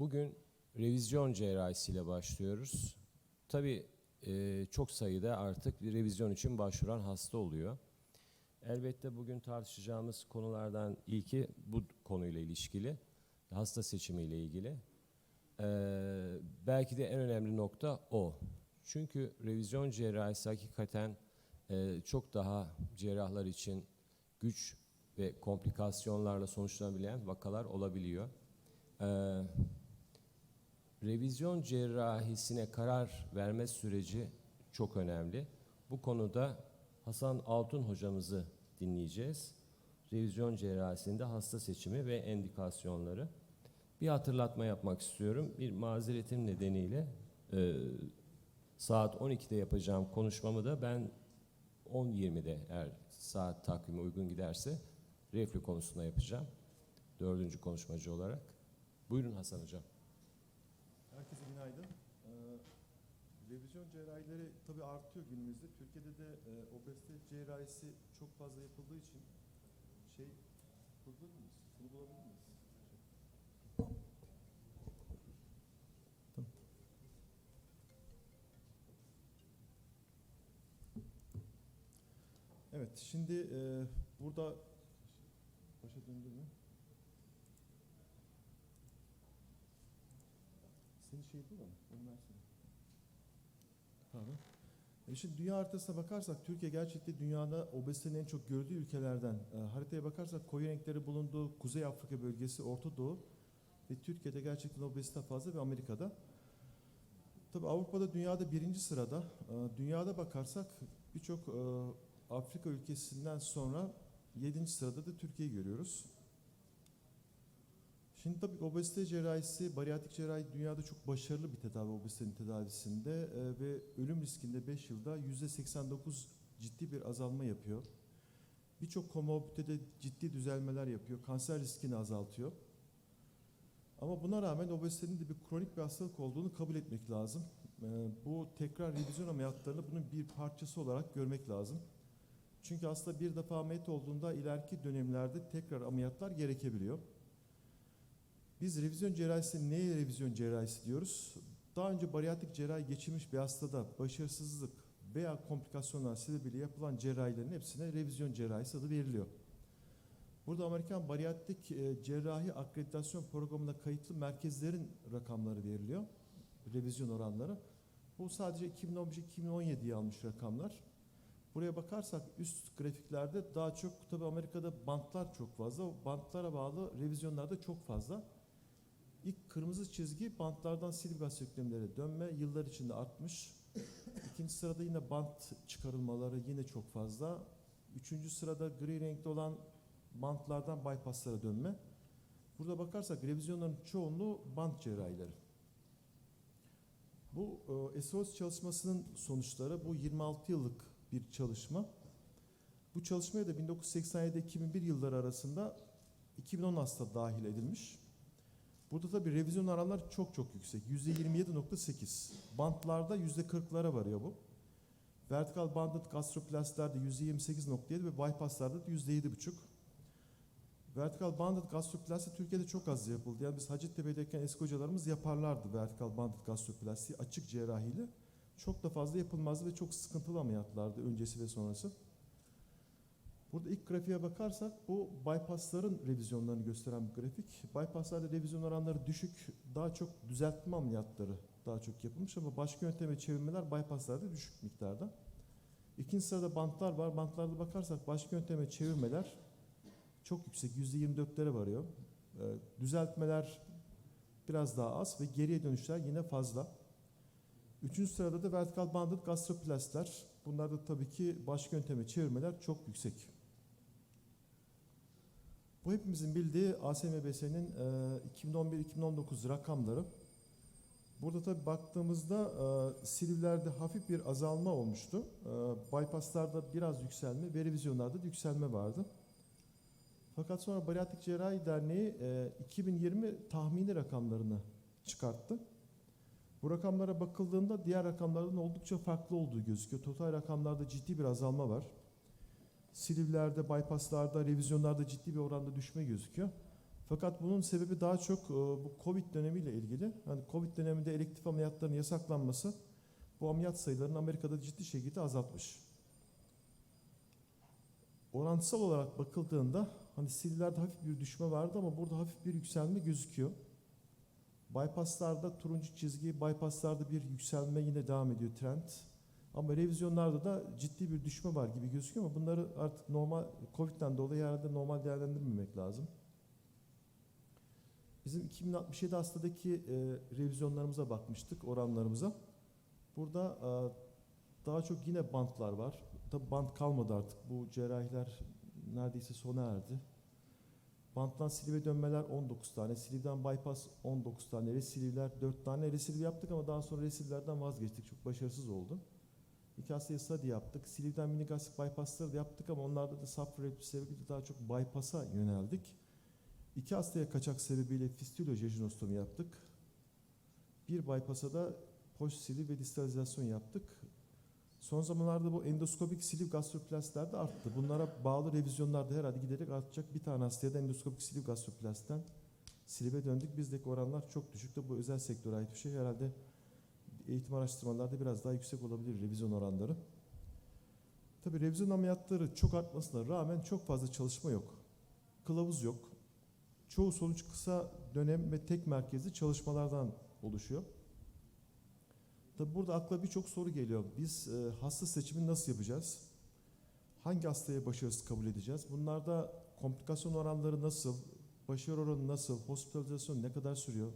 Bugün revizyon cerrahisiyle başlıyoruz. Tabii e, çok sayıda artık bir revizyon için başvuran hasta oluyor. Elbette bugün tartışacağımız konulardan ilki bu konuyla ilişkili, hasta seçimiyle ilgili. Ee, belki de en önemli nokta o. Çünkü revizyon cerrahisi hakikaten e, çok daha cerrahlar için güç ve komplikasyonlarla sonuçlanabilen vakalar olabiliyor. Ee, revizyon cerrahisine karar verme süreci çok önemli. Bu konuda Hasan Altun hocamızı dinleyeceğiz. Revizyon cerrahisinde hasta seçimi ve endikasyonları. Bir hatırlatma yapmak istiyorum. Bir mazeretim nedeniyle e, saat 12'de yapacağım konuşmamı da ben 10.20'de eğer saat takvimi uygun giderse reflü konusunda yapacağım. Dördüncü konuşmacı olarak. Buyurun Hasan Hocam. Günaydın. Ee, revizyon cerrahileri tabii artıyor günümüzde. Türkiye'de de e, obezite cerrahisi çok fazla yapıldığı için şey bulabilir miyiz? Bunu bulabilir miyiz? Evet, şimdi e, burada başa döndü mü? Şey değil mi? Pardon. E şimdi dünya haritasına bakarsak Türkiye gerçekten dünyada obezitenin en çok gördüğü ülkelerden. E, haritaya bakarsak koyu renkleri bulunduğu Kuzey Afrika bölgesi, Orta Doğu ve Türkiye'de gerçekten obezite fazla ve Amerika'da. Tabi Avrupa'da dünyada birinci sırada. E, dünyada bakarsak birçok e, Afrika ülkesinden sonra yedinci sırada da Türkiye'yi görüyoruz. Şimdi tabii obezite cerrahisi, bariyatrik cerrahi dünyada çok başarılı bir tedavi obezitenin tedavisinde e, ve ölüm riskinde 5 yılda %89 ciddi bir azalma yapıyor. Birçok komorbidede ciddi düzelmeler yapıyor, kanser riskini azaltıyor. Ama buna rağmen obezitenin de bir kronik bir hastalık olduğunu kabul etmek lazım. E, bu tekrar revizyon ameliyatlarını bunun bir parçası olarak görmek lazım. Çünkü hasta bir defa ameliyat olduğunda ileriki dönemlerde tekrar ameliyatlar gerekebiliyor. Biz revizyon cerrahisi neye revizyon cerrahisi diyoruz? Daha önce bariyatrik cerrahi geçirmiş bir hastada başarısızlık veya komplikasyonlar sebebiyle yapılan cerrahilerin hepsine revizyon cerrahisi adı veriliyor. Burada Amerikan Bariyatrik e, Cerrahi Akreditasyon Programı'na kayıtlı merkezlerin rakamları veriliyor. Revizyon oranları. Bu sadece 2015-2017'yi almış rakamlar. Buraya bakarsak üst grafiklerde daha çok tabi Amerika'da bantlar çok fazla. Bantlara bağlı revizyonlar da çok fazla. İlk kırmızı çizgi bantlardan silga söklemlere dönme yıllar içinde artmış. İkinci sırada yine bant çıkarılmaları yine çok fazla. Üçüncü sırada gri renkli olan bantlardan bypasslara dönme. Burada bakarsak revizyonların çoğunluğu bant cerrahileri. Bu e, SOS çalışmasının sonuçları bu 26 yıllık bir çalışma. Bu çalışmaya da 1987-2001 yılları arasında 2010 hasta dahil edilmiş. Burada tabii revizyon oranları çok çok yüksek. %27.8. Bantlarda %40'lara varıyor bu. Vertikal banded gastroplastilerde %28.7 ve bypasslarda da %7.5. Vertikal banded gastroplasti Türkiye'de çok az yapıldı. Yani biz Hacettepe'deyken eski hocalarımız yaparlardı vertikal banded gastroplastiği açık cerrahiyle. Çok da fazla yapılmazdı ve çok sıkıntılı ameliyatlardı öncesi ve sonrası. Burada ilk grafiğe bakarsak bu bypassların revizyonlarını gösteren bir grafik. Bypasslarda revizyon oranları düşük, daha çok düzeltme ameliyatları daha çok yapılmış ama başka yönteme çevirmeler bypasslarda düşük miktarda. İkinci sırada bantlar var. Bantlarda bakarsak başka yönteme çevirmeler çok yüksek, %24'lere varıyor. Ee, düzeltmeler biraz daha az ve geriye dönüşler yine fazla. Üçüncü sırada da vertikal banded gastroplastlar. Bunlar da tabii ki başka yönteme çevirmeler çok yüksek. Bu hepimizin bildiği ASMBS'nin 2011-2019 rakamları. Burada tabii baktığımızda e, Silivler'de hafif bir azalma olmuştu. E, bypasslarda biraz yükselme ve revizyonlarda da yükselme vardı. Fakat sonra Bariyatrik Cerrahi Derneği e, 2020 tahmini rakamlarını çıkarttı. Bu rakamlara bakıldığında diğer rakamlardan oldukça farklı olduğu gözüküyor. Total rakamlarda ciddi bir azalma var. Silivlerde, bypasslarda, revizyonlarda ciddi bir oranda düşme gözüküyor. Fakat bunun sebebi daha çok e, bu Covid dönemiyle ilgili. Hani Covid döneminde elektif ameliyatların yasaklanması bu ameliyat sayılarını Amerika'da ciddi şekilde azaltmış. Oransal olarak bakıldığında hani sillerde hafif bir düşme vardı ama burada hafif bir yükselme gözüküyor. Bypasslarda turuncu çizgi, bypasslarda bir yükselme yine devam ediyor trend. Ama revizyonlarda da ciddi bir düşme var gibi gözüküyor ama bunları artık normal Covid'den dolayı herhalde normal değerlendirmemek lazım. Bizim 2067 hastadaki e, revizyonlarımıza bakmıştık, oranlarımıza. Burada e, daha çok yine bantlar var. Tabi bant kalmadı artık. Bu cerrahiler neredeyse sona erdi. Banttan silive dönmeler 19 tane, silivden bypass 19 tane, resilivler 4 tane. Resiliv yaptık ama daha sonra resilivlerden vazgeçtik. Çok başarısız oldu. İki study yaptık. Silivden minigastrik bypassları da yaptık ama onlarda da safra sebebiyle daha çok bypass'a yöneldik. İki hastaya kaçak sebebiyle fistülojejunostomi yaptık. Bir bypass'a da post siliv ve distalizasyon yaptık. Son zamanlarda bu endoskopik siliv gastroplastlerde arttı. Bunlara bağlı revizyonlarda herhalde giderek artacak. Bir tane hastaya da endoskopik siliv gastroplastten silive döndük. Bizdeki oranlar çok düşük de bu özel sektöre ait bir şey. Herhalde eğitim araştırmalarda biraz daha yüksek olabilir revizyon oranları. Tabi revizyon ameliyatları çok artmasına rağmen çok fazla çalışma yok. Kılavuz yok. Çoğu sonuç kısa dönem ve tek merkezli çalışmalardan oluşuyor. Tabi burada akla birçok soru geliyor. Biz e, hasta seçimini nasıl yapacağız? Hangi hastaya başarısız kabul edeceğiz? Bunlarda komplikasyon oranları nasıl? Başarı oranı nasıl? Hospitalizasyon ne kadar sürüyor?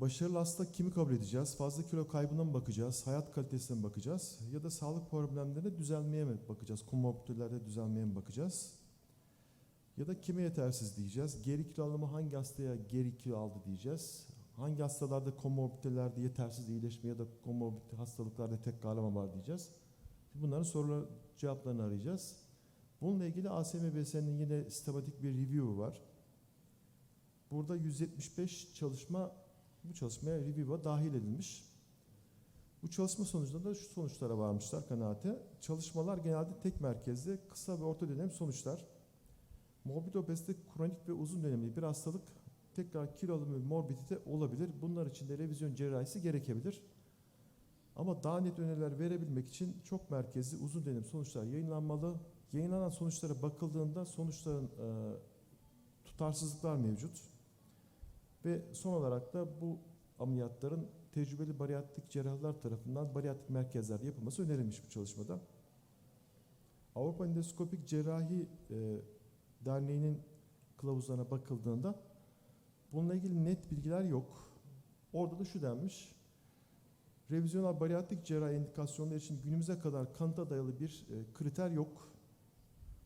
Başarılı hasta kimi kabul edeceğiz? Fazla kilo kaybına mı bakacağız? Hayat kalitesine mi bakacağız? Ya da sağlık problemlerine düzelmeye mi bakacağız? Komorbiditelerde düzelmeye mi bakacağız? Ya da kime yetersiz diyeceğiz? Geri kilo alımı hangi hastaya geri kilo aldı diyeceğiz? Hangi hastalarda komorbiditelerde yetersiz iyileşme ya da komorbid hastalıklarda tek kalama var diyeceğiz. Bunların sorular cevaplarını arayacağız. Bununla ilgili ASMBS'nin yine sistematik bir review'u var. Burada 175 çalışma bu çalışmaya review'a dahil edilmiş. Bu çalışma sonucunda da şu sonuçlara varmışlar kanaate. Çalışmalar genelde tek merkezli, kısa ve orta dönem sonuçlar. Morbid obezite kronik ve uzun dönemli bir hastalık tekrar kilo alımı morbidite olabilir. Bunlar için de revizyon cerrahisi gerekebilir. Ama daha net öneriler verebilmek için çok merkezli uzun dönem sonuçlar yayınlanmalı. Yayınlanan sonuçlara bakıldığında sonuçların e, tutarsızlıklar mevcut. Ve son olarak da bu ameliyatların tecrübeli bariyatrik cerrahlar tarafından bariyatrik merkezlerde yapılması önerilmiş bu çalışmada. Avrupa Endoskopik Cerrahi e, Derneği'nin kılavuzlarına bakıldığında bununla ilgili net bilgiler yok. Orada da şu denmiş. Revizyonel bariyatrik cerrahi indikasyonları için günümüze kadar kanıta dayalı bir e, kriter yok.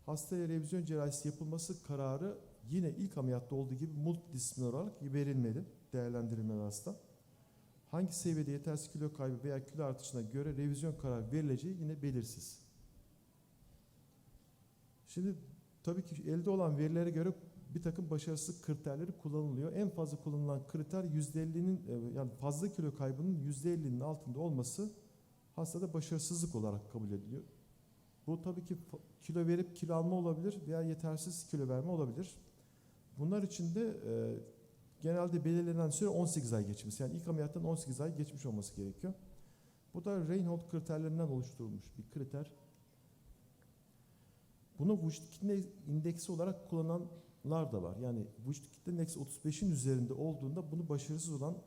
Hastaya revizyon cerrahisi yapılması kararı yine ilk ameliyatta olduğu gibi multidisipliner olarak verilmeli, değerlendirilmeli hasta. Hangi seviyede yetersiz kilo kaybı veya kilo artışına göre revizyon kararı verileceği yine belirsiz. Şimdi tabii ki elde olan verilere göre bir takım başarısızlık kriterleri kullanılıyor. En fazla kullanılan kriter %50'nin e, yani fazla kilo kaybının %50'nin altında olması hastada başarısızlık olarak kabul ediliyor. Bu tabii ki kilo verip kilo alma olabilir veya yetersiz kilo verme olabilir. Bunlar için de e, genelde belirlenen süre 18 ay geçmesi. Yani ilk ameliyattan 18 ay geçmiş olması gerekiyor. Bu da Reinhold kriterlerinden oluşturulmuş bir kriter. Bunu vücut kitle indeksi olarak kullananlar da var. Yani vücut kitle indeksi 35'in üzerinde olduğunda bunu başarısız olan,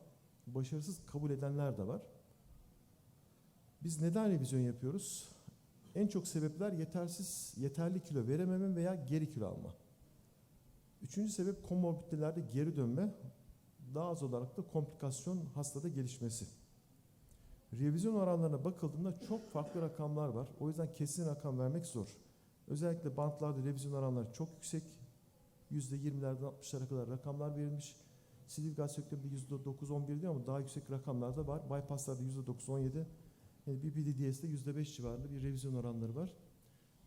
başarısız kabul edenler de var. Biz neden revizyon yapıyoruz? En çok sebepler yetersiz, yeterli kilo verememe veya geri kilo alma. Üçüncü sebep komorbiditelerde geri dönme, daha az olarak da komplikasyon hastada gelişmesi. Revizyon oranlarına bakıldığında çok farklı rakamlar var. O yüzden kesin rakam vermek zor. Özellikle bantlarda revizyon oranları çok yüksek. %20'lerden 60'lara kadar rakamlar verilmiş. Siliv gaz sökümünde %9-11 diyor ama daha yüksek rakamlar da var. Bypasslarda %9-17. Yani BPDDS'de %5 civarında bir revizyon oranları var.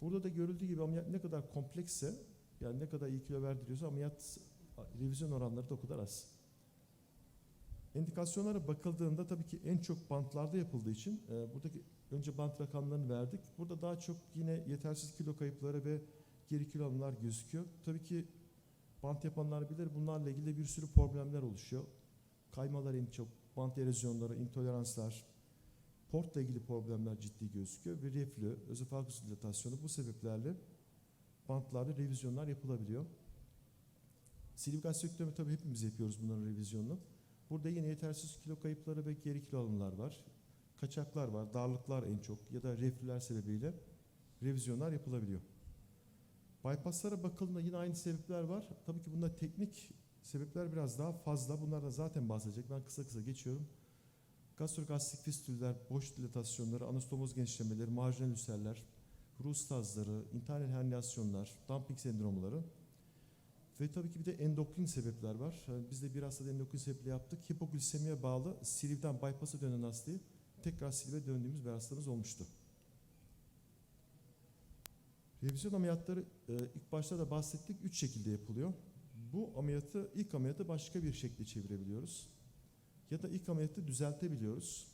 Burada da görüldüğü gibi ameliyat ne kadar kompleksse, yani ne kadar iyi kilo verdiriyorsa ameliyat revizyon oranları da o kadar az. Endikasyonlara bakıldığında tabii ki en çok bantlarda yapıldığı için e, buradaki önce bant rakamlarını verdik. Burada daha çok yine yetersiz kilo kayıpları ve geri kilo alımlar gözüküyor. Tabii ki Bant yapanlar bilir bunlarla ilgili bir sürü problemler oluşuyor. Kaymalar en çok, bant erozyonları, intoleranslar, portla ilgili problemler ciddi gözüküyor ve reflü, özofagus dilatasyonu bu sebeplerle bantlarda revizyonlar yapılabiliyor. Silivik astektomi tabii hepimiz yapıyoruz bunların revizyonunu. Burada yine yetersiz kilo kayıpları ve geri kilo alımlar var. Kaçaklar var, darlıklar en çok ya da reflüler sebebiyle revizyonlar yapılabiliyor. Bypasslara bakıldığında yine aynı sebepler var. Tabii ki bunda teknik sebepler biraz daha fazla. Bunlardan zaten bahsedecek. Ben kısa kısa geçiyorum. Gastrogastrik fistüller, boş dilatasyonları, anastomoz genişlemeleri, marjinal ülserler, rustazları, internal herniyasyonlar, dumping sendromları ve tabii ki bir de endokrin sebepler var. Yani Biz de bir hastada endokrin sebeple yaptık. Hipoglisemiye bağlı silivden bypass'a dönen hastayı tekrar silive döndüğümüz bir hastamız olmuştu. Revizyon ameliyatları e, ilk başta da bahsettik. Üç şekilde yapılıyor. Bu ameliyatı, ilk ameliyatı başka bir şekilde çevirebiliyoruz. Ya da ilk ameliyatı düzeltebiliyoruz.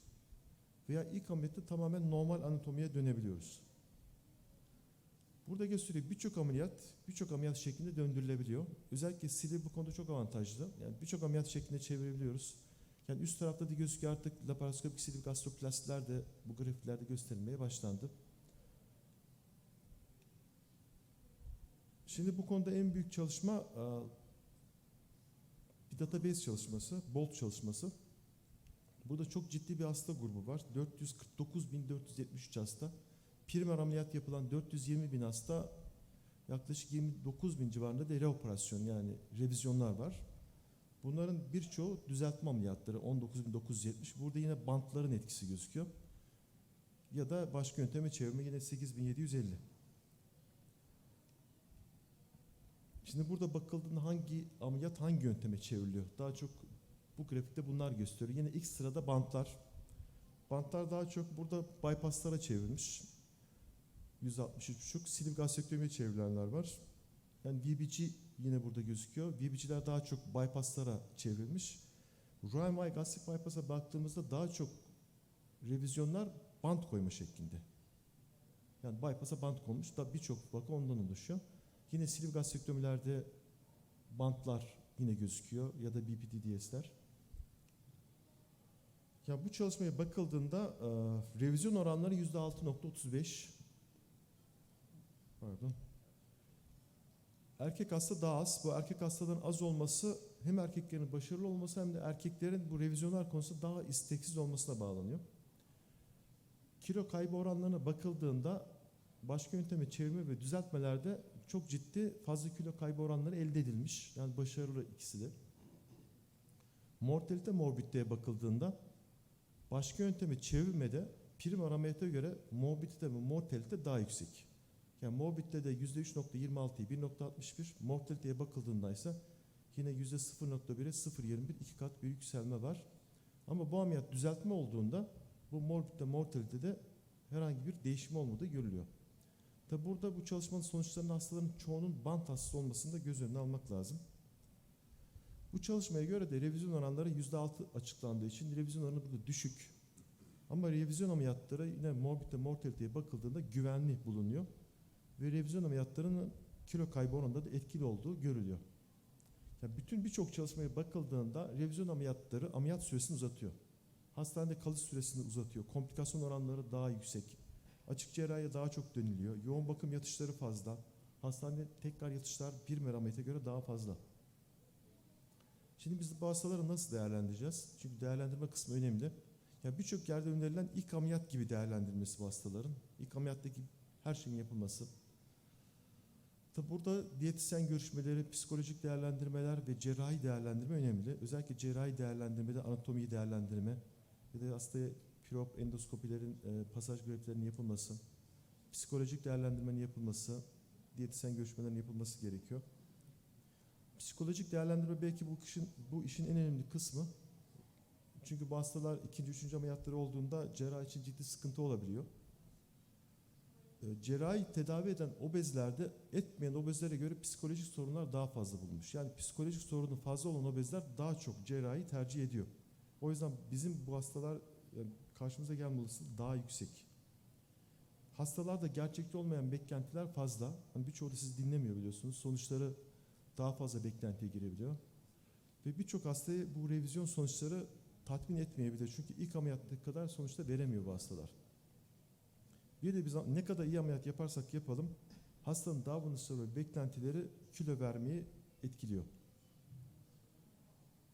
Veya ilk ameliyatı tamamen normal anatomiye dönebiliyoruz. Burada gösteriyor birçok ameliyat, birçok ameliyat şeklinde döndürülebiliyor. Özellikle sili bu konuda çok avantajlı. Yani birçok ameliyat şeklinde çevirebiliyoruz. Yani üst tarafta da gözüküyor artık laparoskopik silivik gastroplastiler de bu grafiklerde gösterilmeye başlandı. Şimdi bu konuda en büyük çalışma e, bir database çalışması, BOLT çalışması. Burada çok ciddi bir hasta grubu var. 449.473 hasta. Primer ameliyat yapılan 420 bin hasta yaklaşık 29 bin civarında da reoperasyon yani revizyonlar var. Bunların birçoğu düzeltme ameliyatları 19.970. Burada yine bantların etkisi gözüküyor. Ya da başka yönteme çevirme yine 8.750. Şimdi burada bakıldığında hangi ameliyat hangi yönteme çevriliyor? Daha çok bu grafikte bunlar gösteriyor. Yine ilk sırada bantlar. Bantlar daha çok burada bypasslara çevrilmiş. 163,5. Silivri gastrektomiye çevrilenler var. Yani VBG yine burada gözüküyor. VBG'ler daha çok bypasslara çevrilmiş. Royal gastrik bypass'a baktığımızda daha çok revizyonlar bant koyma şeklinde. Yani bypass'a bant konmuş. Da birçok vaka ondan oluşuyor. Yine silivri gastrektomilerde bantlar yine gözüküyor ya da BPDDS'ler. Ya bu çalışmaya bakıldığında e, revizyon oranları %6.35. Pardon. Erkek hasta daha az. Bu erkek hastaların az olması hem erkeklerin başarılı olması hem de erkeklerin bu revizyonlar konusunda daha isteksiz olmasına bağlanıyor. Kilo kaybı oranlarına bakıldığında başka yönteme çevirme ve düzeltmelerde çok ciddi fazla kilo kaybı oranları elde edilmiş. Yani başarılı ikisi de. Mortalite morbiditeye bakıldığında başka yönteme çevirmede prim ameliyata göre morbidite ve mortalite daha yüksek. Yani morbidite de %3.26'yı 1.61, mortaliteye bakıldığında ise yine %0.1'e 0.21 iki kat bir yükselme var. Ama bu ameliyat düzeltme olduğunda bu morbidite mortalitede herhangi bir değişim olmadığı görülüyor. Tabi burada bu çalışmanın sonuçlarının hastaların çoğunun bant hastası olmasını da göz önüne almak lazım. Bu çalışmaya göre de revizyon oranları %6 açıklandığı için revizyon oranı burada düşük. Ama revizyon ameliyatları yine morbidite mortaliteye bakıldığında güvenli bulunuyor. Ve revizyon ameliyatlarının kilo kaybı oranında da etkili olduğu görülüyor. Yani bütün birçok çalışmaya bakıldığında revizyon ameliyatları ameliyat süresini uzatıyor. Hastanede kalış süresini uzatıyor. Komplikasyon oranları daha yüksek. Açık cerrahiye daha çok dönülüyor. Yoğun bakım yatışları fazla. Hastanede tekrar yatışlar bir meramete göre daha fazla. Şimdi biz bu hastaları nasıl değerlendireceğiz? Çünkü değerlendirme kısmı önemli. Ya birçok yerde önerilen ilk ameliyat gibi değerlendirilmesi bu hastaların. İlk ameliyattaki her şeyin yapılması. Tabi burada diyetisyen görüşmeleri, psikolojik değerlendirmeler ve cerrahi değerlendirme önemli. Özellikle cerrahi değerlendirmede anatomiyi değerlendirme ve de hastaya prop endoskopilerin, e, pasaj grafilerinin yapılması, psikolojik değerlendirmenin yapılması, diyetisyen görüşmelerinin yapılması gerekiyor. Psikolojik değerlendirme belki bu işin, bu işin en önemli kısmı. Çünkü bu hastalar ikinci, üçüncü ameliyatları olduğunda cerrah için ciddi sıkıntı olabiliyor. E, cerrahi tedavi eden obezlerde etmeyen obezlere göre psikolojik sorunlar daha fazla bulunmuş. Yani psikolojik sorunu fazla olan obezler daha çok cerrahi tercih ediyor. O yüzden bizim bu hastalar yani karşımıza gelme olasılığı daha yüksek. Hastalarda gerçekte olmayan beklentiler fazla. Hani birçoğu da sizi dinlemiyor biliyorsunuz. Sonuçları daha fazla beklentiye girebiliyor. Ve birçok hastayı bu revizyon sonuçları tatmin etmeyebilir. Çünkü ilk ameliyattaki kadar sonuçta veremiyor bu hastalar. Bir biz ne kadar iyi ameliyat yaparsak yapalım hastanın davranışları ve beklentileri kilo vermeyi etkiliyor.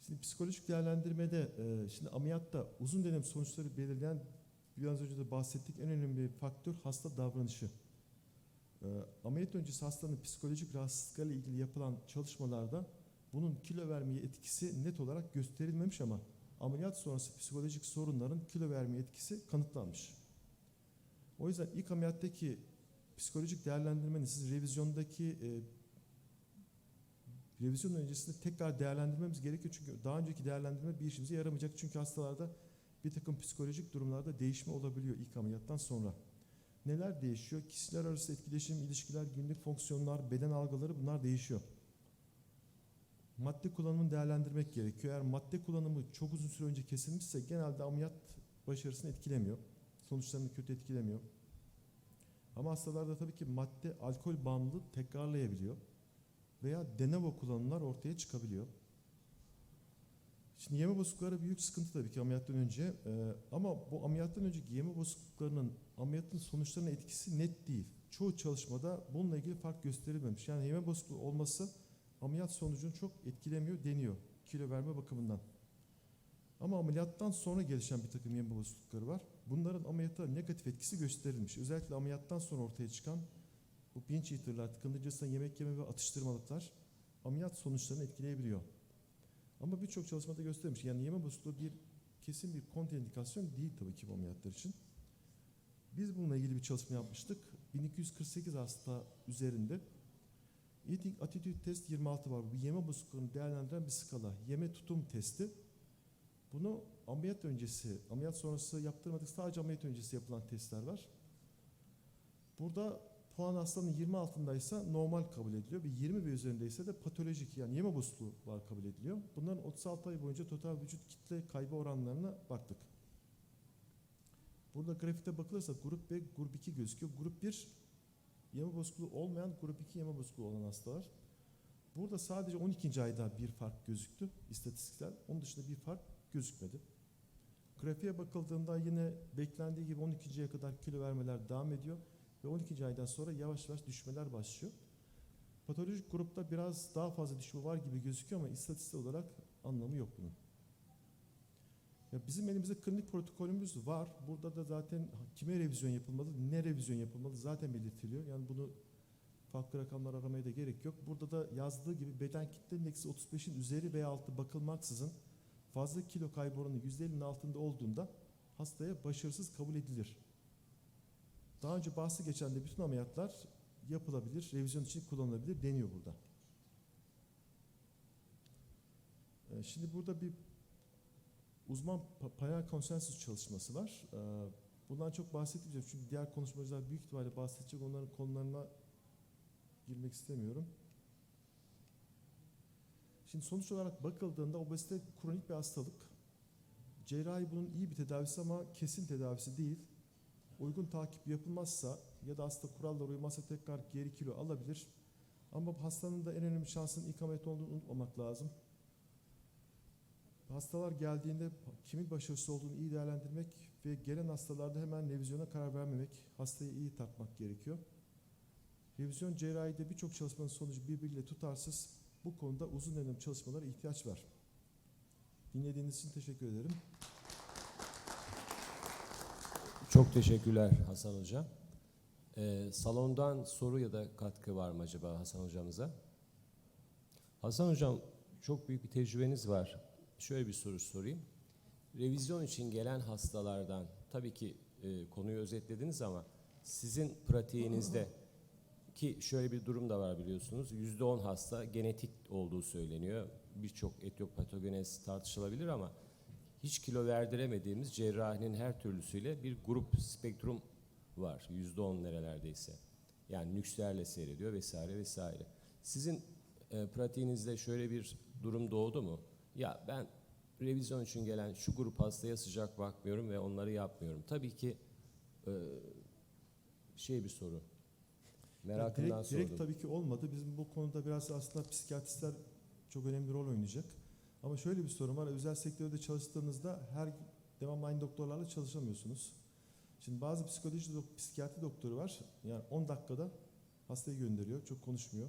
Şimdi psikolojik değerlendirmede, e, şimdi ameliyatta uzun dönem sonuçları belirleyen biraz önce de bahsettik en önemli faktör hasta davranışı. E, ameliyat öncesi hastanın psikolojik rahatsızlıklarla ilgili yapılan çalışmalarda bunun kilo vermeye etkisi net olarak gösterilmemiş ama ameliyat sonrası psikolojik sorunların kilo vermeye etkisi kanıtlanmış. O yüzden ilk ameliyattaki psikolojik değerlendirmenin siz revizyondaki e, revizyon öncesinde tekrar değerlendirmemiz gerekiyor. Çünkü daha önceki değerlendirme bir işimize yaramayacak. Çünkü hastalarda bir takım psikolojik durumlarda değişme olabiliyor ilk ameliyattan sonra. Neler değişiyor? Kişiler arası etkileşim, ilişkiler, günlük fonksiyonlar, beden algıları bunlar değişiyor. Madde kullanımını değerlendirmek gerekiyor. Eğer madde kullanımı çok uzun süre önce kesilmişse genelde ameliyat başarısını etkilemiyor. Sonuçlarını kötü etkilemiyor. Ama hastalarda tabii ki madde alkol bağımlılığı tekrarlayabiliyor. Veya denevo kullanımlar ortaya çıkabiliyor. Şimdi yeme bozuklukları büyük sıkıntı tabii ki ameliyattan önce. Ee, ama bu ameliyattan önceki yeme bozukluklarının ameliyatın sonuçlarına etkisi net değil. Çoğu çalışmada bununla ilgili fark gösterilmemiş. Yani yeme bozukluğu olması ameliyat sonucunu çok etkilemiyor deniyor kilo verme bakımından. Ama ameliyattan sonra gelişen bir takım yeme bozuklukları var. Bunların ameliyata negatif etkisi gösterilmiş. Özellikle ameliyattan sonra ortaya çıkan bu binge eater'lar, tıkıntıcısına yemek yeme ve atıştırmalıklar ameliyat sonuçlarını etkileyebiliyor. Ama birçok çalışmada göstermiş. Yani yeme bozukluğu bir kesin bir kontraindikasyon değil tabii ki bu ameliyatlar için. Biz bununla ilgili bir çalışma yapmıştık. 1248 hasta üzerinde Eating Attitude Test 26 var. Bu yeme bozukluğunu değerlendiren bir skala. Yeme tutum testi. Bunu ameliyat öncesi, ameliyat sonrası yaptırmadık. Sadece ameliyat öncesi yapılan testler var. Burada puan hastanın 20 altındaysa normal kabul ediliyor ve 20 ve üzerindeyse de patolojik yani yeme bozukluğu var kabul ediliyor. Bunların 36 ay boyunca total vücut kitle kaybı oranlarına baktık. Burada grafikte bakılırsa grup B, grup 2 gözüküyor. Grup 1 yeme bozukluğu olmayan, grup 2 yeme bozukluğu olan hastalar. Burada sadece 12. ayda bir fark gözüktü istatistiksel. Onun dışında bir fark gözükmedi. Grafiğe bakıldığında yine beklendiği gibi 12. aya kadar kilo vermeler devam ediyor ve 12. aydan sonra yavaş yavaş düşmeler başlıyor. Patolojik grupta biraz daha fazla düşme var gibi gözüküyor ama istatistik olarak anlamı yok bunun. Ya bizim elimizde klinik protokolümüz var. Burada da zaten kime revizyon yapılmalı, ne revizyon yapılmalı zaten belirtiliyor. Yani bunu farklı rakamlar aramaya da gerek yok. Burada da yazdığı gibi beden kitle indeksi 35'in üzeri veya altı bakılmaksızın fazla kilo kaybı oranı %50'nin altında olduğunda hastaya başarısız kabul edilir. Daha önce bahsi geçen de bütün ameliyatlar yapılabilir, revizyon için kullanılabilir deniyor burada. Ee, Şimdi burada bir uzman pa- panel konsensüs çalışması var. Ee, Bundan çok bahsetmeyeceğim çünkü diğer konuşmacılar büyük ihtimalle bahsedecek. Onların konularına girmek istemiyorum. Şimdi sonuç olarak bakıldığında obezite kronik bir hastalık. Cerrahi bunun iyi bir tedavisi ama kesin tedavisi değil. Uygun takip yapılmazsa ya da hasta kurallara uymazsa tekrar geri kilo alabilir. Ama bu hastanın da en önemli şansının ilk ameliyat olduğunu unutmamak lazım. Hastalar geldiğinde kimin başarısız olduğunu iyi değerlendirmek ve gelen hastalarda hemen revizyona karar vermemek, hastayı iyi takmak gerekiyor. Revizyon cerrahide birçok çalışmanın sonucu birbiriyle tutarsız. Bu konuda uzun dönem çalışmalara ihtiyaç var. Dinlediğiniz için teşekkür ederim. Çok teşekkürler Hasan Hocam. Ee, salondan soru ya da katkı var mı acaba Hasan Hocamıza? Hasan Hocam çok büyük bir tecrübeniz var. Şöyle bir soru sorayım. Revizyon için gelen hastalardan, tabii ki e, konuyu özetlediniz ama sizin pratiğinizde ki şöyle bir durum da var biliyorsunuz. %10 hasta genetik olduğu söyleniyor. Birçok etiyopatogenez tartışılabilir ama hiç kilo verdiremediğimiz cerrahinin her türlüsüyle bir grup spektrum var. %10 nerelerdeyse. Yani nükslerle seyrediyor vesaire vesaire. Sizin e, pratiğinizde şöyle bir durum doğdu mu? Ya ben revizyon için gelen şu grup hastaya sıcak bakmıyorum ve onları yapmıyorum. Tabii ki e, şey bir soru. Merakımdan direkt, direkt sordum. tabii ki olmadı. Bizim bu konuda biraz aslında psikiyatristler çok önemli rol oynayacak. Ama şöyle bir sorun var. Özel sektörde çalıştığınızda her devamlı aynı doktorlarla çalışamıyorsunuz. Şimdi bazı psikoloji, dok- psikiyatri doktoru var. Yani 10 dakikada hastayı gönderiyor. Çok konuşmuyor.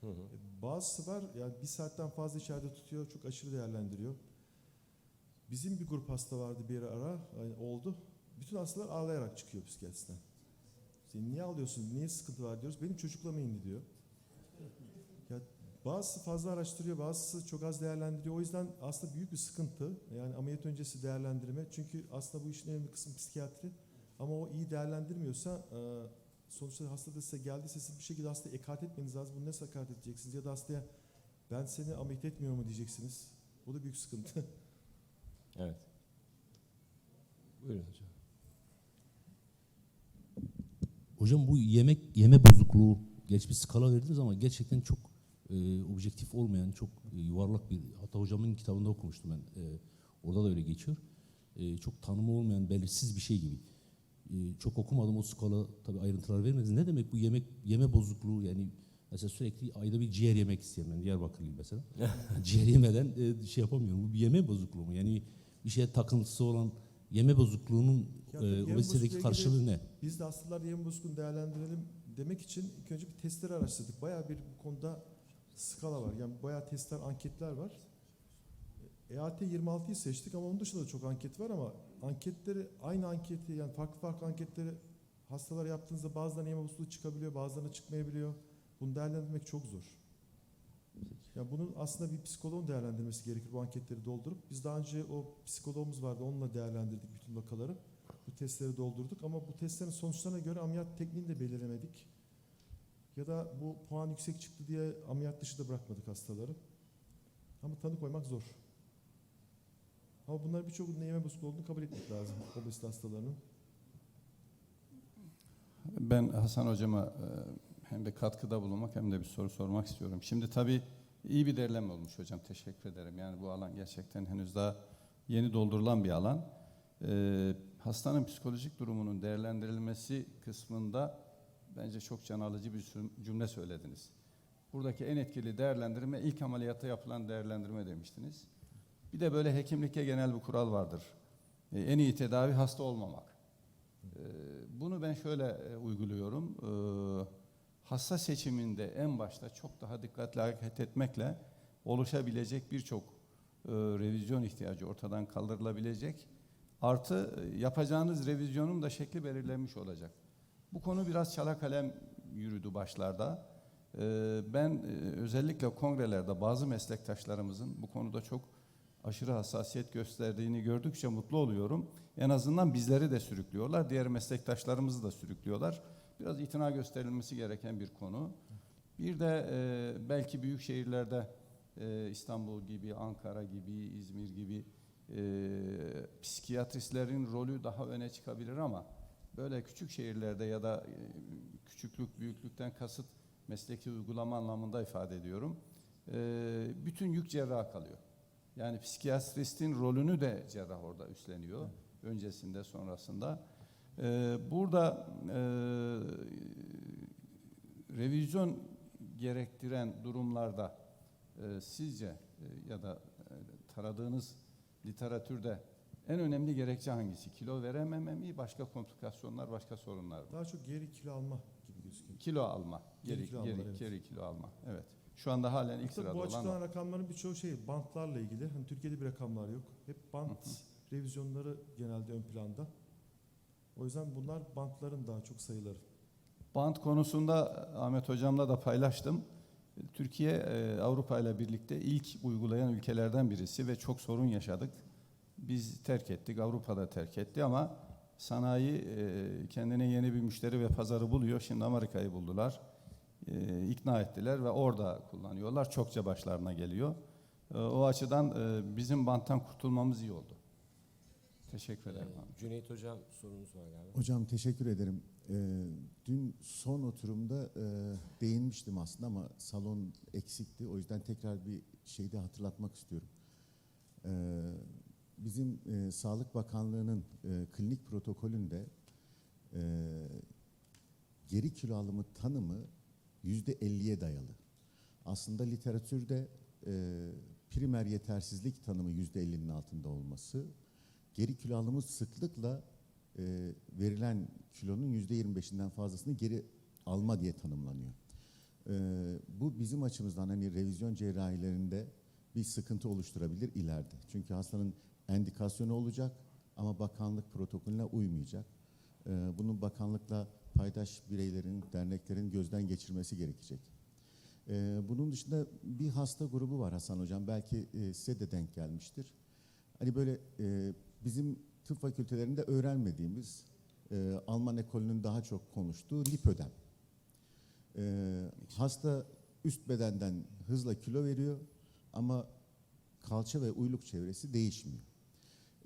Hı hı. E, Bazısı var yani bir saatten fazla içeride tutuyor. Çok aşırı değerlendiriyor. Bizim bir grup hasta vardı bir ara yani oldu. Bütün hastalar ağlayarak çıkıyor psikiyatristen. Sen niye ağlıyorsun? Niye sıkıntı var diyoruz. Benim çocukluğuma indi diyor. Ya bazısı fazla araştırıyor, bazısı çok az değerlendiriyor. O yüzden aslında büyük bir sıkıntı. Yani ameliyat öncesi değerlendirme. Çünkü aslında bu işin önemli kısmı psikiyatri. Ama o iyi değerlendirmiyorsa e, sonuçta hasta da size geldiyse siz bir şekilde hastaya ekaret etmeniz lazım. Bunu nasıl ekaret edeceksiniz? Ya da hastaya ben seni ameliyat etmiyorum mu diyeceksiniz. O da büyük sıkıntı. Evet. Buyurun hocam. Hocam bu yemek yeme bozukluğu geç bir skala verdiniz ama gerçekten çok e, objektif olmayan çok e, yuvarlak bir hatta hocamın kitabında okumuştum ben. E, orada da öyle geçiyor. E, çok tanımı olmayan belirsiz bir şey gibi. E, çok okumadım o skala tabii ayrıntılar vermediniz. Ne demek bu yemek yeme bozukluğu yani mesela sürekli ayda bir ciğer yemek isteyen ben Diyarbakırlıyım mesela. ciğer yemeden e, şey yapamıyorum. Bu bir yeme bozukluğu mu? Yani bir şeye takıntısı olan yeme bozukluğunun e, yeme obezitedeki karşılığı ne? Biz de hastalar yem bozukluğunu değerlendirelim demek için ilk önce bir testleri araştırdık. Bayağı bir bu konuda skala var. Yani bayağı testler, anketler var. E, EAT 26'yı seçtik ama onun dışında da çok anket var ama anketleri aynı anketi yani farklı farklı anketleri hastalara yaptığınızda bazılarına yeme bozukluğu çıkabiliyor, bazılarına çıkmayabiliyor. Bunu değerlendirmek çok zor. Ya bunun aslında bir psikoloğun değerlendirmesi gerekir bu anketleri doldurup. Biz daha önce o psikologumuz vardı onunla değerlendirdik bütün vakaları. Bu testleri doldurduk ama bu testlerin sonuçlarına göre ameliyat tekniğini de belirlemedik. Ya da bu puan yüksek çıktı diye ameliyat dışı da bırakmadık hastaları. Ama tanı koymak zor. Ama bunlar birçok yeme bozukluğu olduğunu kabul etmek lazım obezite hastalarının. Ben Hasan Hocama e, hem bir katkıda bulunmak hem de bir soru sormak istiyorum. Şimdi tabii iyi bir derleme olmuş hocam. Teşekkür ederim. Yani bu alan gerçekten henüz daha yeni doldurulan bir alan. E, hastanın psikolojik durumunun değerlendirilmesi kısmında bence çok can alıcı bir cümle söylediniz. Buradaki en etkili değerlendirme ilk ameliyatta yapılan değerlendirme demiştiniz. Bir de böyle hekimlikte genel bir kural vardır. E, en iyi tedavi hasta olmamak. Ee, Bunu ben şöyle e, uyguluyorum. Ee, Hasta seçiminde en başta çok daha dikkatli hareket etmekle oluşabilecek birçok e, revizyon ihtiyacı ortadan kaldırılabilecek. Artı e, yapacağınız revizyonun da şekli belirlenmiş olacak. Bu konu biraz çala kalem yürüdü başlarda. Ee, Ben e, özellikle kongrelerde bazı meslektaşlarımızın bu konuda çok aşırı hassasiyet gösterdiğini gördükçe mutlu oluyorum. En azından bizleri de sürüklüyorlar, diğer meslektaşlarımızı da sürüklüyorlar. Biraz itina gösterilmesi gereken bir konu. Bir de e, belki büyük şehirlerde e, İstanbul gibi, Ankara gibi, İzmir gibi e, psikiyatristlerin rolü daha öne çıkabilir ama böyle küçük şehirlerde ya da e, küçüklük, büyüklükten kasıt mesleki uygulama anlamında ifade ediyorum. E, bütün yük cerraha kalıyor. Yani psikiyatristin rolünü de cerrah orada üstleniyor. Öncesinde, sonrasında. Ee, burada e, revizyon gerektiren durumlarda e, sizce e, ya da e, taradığınız literatürde en önemli gerekçe hangisi? Kilo verememe mi, başka komplikasyonlar, başka sorunlar mı? Daha çok geri kilo alma gibi gözüküyor. Kilo alma, Geri geri, kilo geri, alma, evet. geri kilo alma. Evet. Şu anda halen ilk Tabii sırada bu olan açıklanan o. rakamların birçoğu şey bantlarla ilgili. Hani Türkiye'de bir rakamlar yok. Hep bant revizyonları genelde ön planda. O yüzden bunlar bantların daha çok sayıları. Bant konusunda Ahmet Hocam'la da paylaştım. Türkiye e, Avrupa ile birlikte ilk uygulayan ülkelerden birisi ve çok sorun yaşadık. Biz terk ettik, Avrupa da terk etti ama sanayi e, kendine yeni bir müşteri ve pazarı buluyor. Şimdi Amerika'yı buldular, e, ikna ettiler ve orada kullanıyorlar. Çokça başlarına geliyor. E, o açıdan e, bizim banttan kurtulmamız iyi oldu. Teşekkür ederim. Ee, Cüneyt Hocam sorunuz var galiba. Hocam teşekkür ederim. Ee, dün son oturumda e, değinmiştim aslında ama salon eksikti. O yüzden tekrar bir şeyde hatırlatmak istiyorum. Ee, bizim e, Sağlık Bakanlığı'nın e, klinik protokolünde e, geri kilo alımı tanımı yüzde 50'ye dayalı. Aslında literatürde e, primer yetersizlik tanımı yüzde 50'nin altında olması, geri kilo alımı sıklıkla e, verilen kilonun yüzde 25'inden fazlasını geri alma diye tanımlanıyor. E, bu bizim açımızdan hani revizyon cerrahilerinde bir sıkıntı oluşturabilir ileride. Çünkü hastanın endikasyonu olacak ama bakanlık protokolüne uymayacak. E, bunun bakanlıkla paydaş bireylerin, derneklerin gözden geçirmesi gerekecek. E, bunun dışında bir hasta grubu var Hasan Hocam. Belki e, size de denk gelmiştir. Hani böyle e, bizim tıp fakültelerinde öğrenmediğimiz e, Alman ekolünün daha çok konuştuğu lipödem. E, hasta üst bedenden hızla kilo veriyor ama kalça ve uyluk çevresi değişmiyor.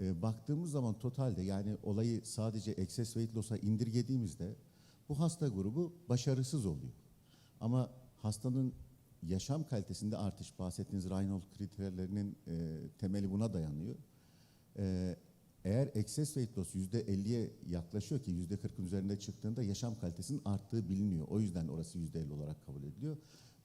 E, baktığımız zaman totalde yani olayı sadece excess weight loss'a indirgediğimizde bu hasta grubu başarısız oluyor. Ama hastanın yaşam kalitesinde artış bahsettiğiniz Reinhold kriterlerinin e, temeli buna dayanıyor. E, eğer excess weight loss %50'ye yaklaşıyor ki %40'ın üzerinde çıktığında yaşam kalitesinin arttığı biliniyor. O yüzden orası %50 olarak kabul ediliyor.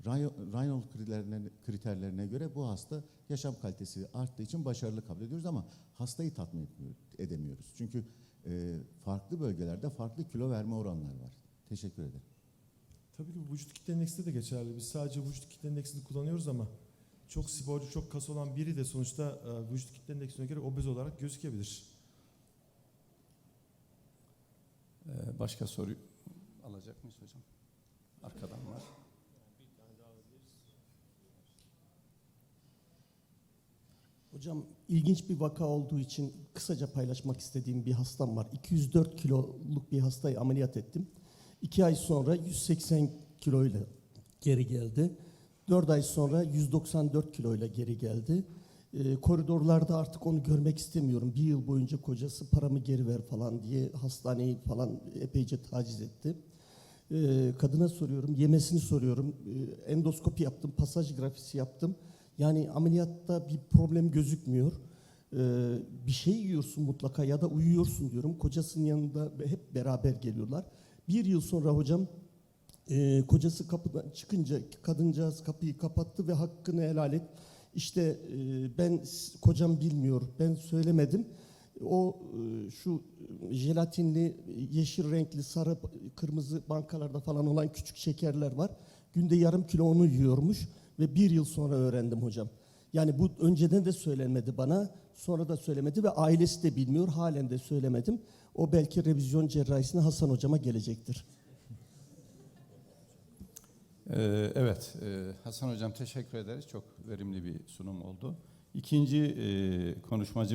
Reinhold kriterlerine, kriterlerine göre bu hasta yaşam kalitesi arttığı için başarılı kabul ediyoruz ama hastayı tatmin edemiyoruz. Çünkü e, farklı bölgelerde farklı kilo verme oranları var. Teşekkür ederim. Tabii bu vücut kitle endeksi de geçerli. Biz sadece vücut kitle endeksini kullanıyoruz ama çok sporcu, çok kas olan biri de sonuçta e, vücut kitle endeksine göre obez olarak gözükebilir. Ee, başka soru alacak mıyız hocam? Arkadan var. Hocam ilginç bir vaka olduğu için kısaca paylaşmak istediğim bir hastam var. 204 kiloluk bir hastayı ameliyat ettim. İki ay sonra 180 kiloyla geri geldi. 4 ay sonra 194 kiloyla geri geldi. Ee, koridorlarda artık onu görmek istemiyorum. Bir yıl boyunca kocası paramı geri ver falan diye hastaneyi falan epeyce taciz etti. Ee, kadına soruyorum, yemesini soruyorum. Ee, endoskopi yaptım, pasaj grafisi yaptım. Yani ameliyatta bir problem gözükmüyor. Ee, bir şey yiyorsun mutlaka ya da uyuyorsun diyorum. Kocasının yanında hep beraber geliyorlar. Bir yıl sonra hocam e, kocası kapıdan çıkınca kadıncağız kapıyı kapattı ve hakkını helal et. İşte e, ben kocam bilmiyor, ben söylemedim. O e, şu jelatinli, yeşil renkli, sarı, kırmızı bankalarda falan olan küçük şekerler var. Günde yarım kilo onu yiyormuş ve bir yıl sonra öğrendim hocam. Yani bu önceden de söylenmedi bana, sonra da söylemedi ve ailesi de bilmiyor, halen de söylemedim. O belki revizyon cerrahisine Hasan hocama gelecektir. Ee, evet, e, Hasan Hocam teşekkür ederiz. Çok verimli bir sunum oldu. İkinci e, konuşmacı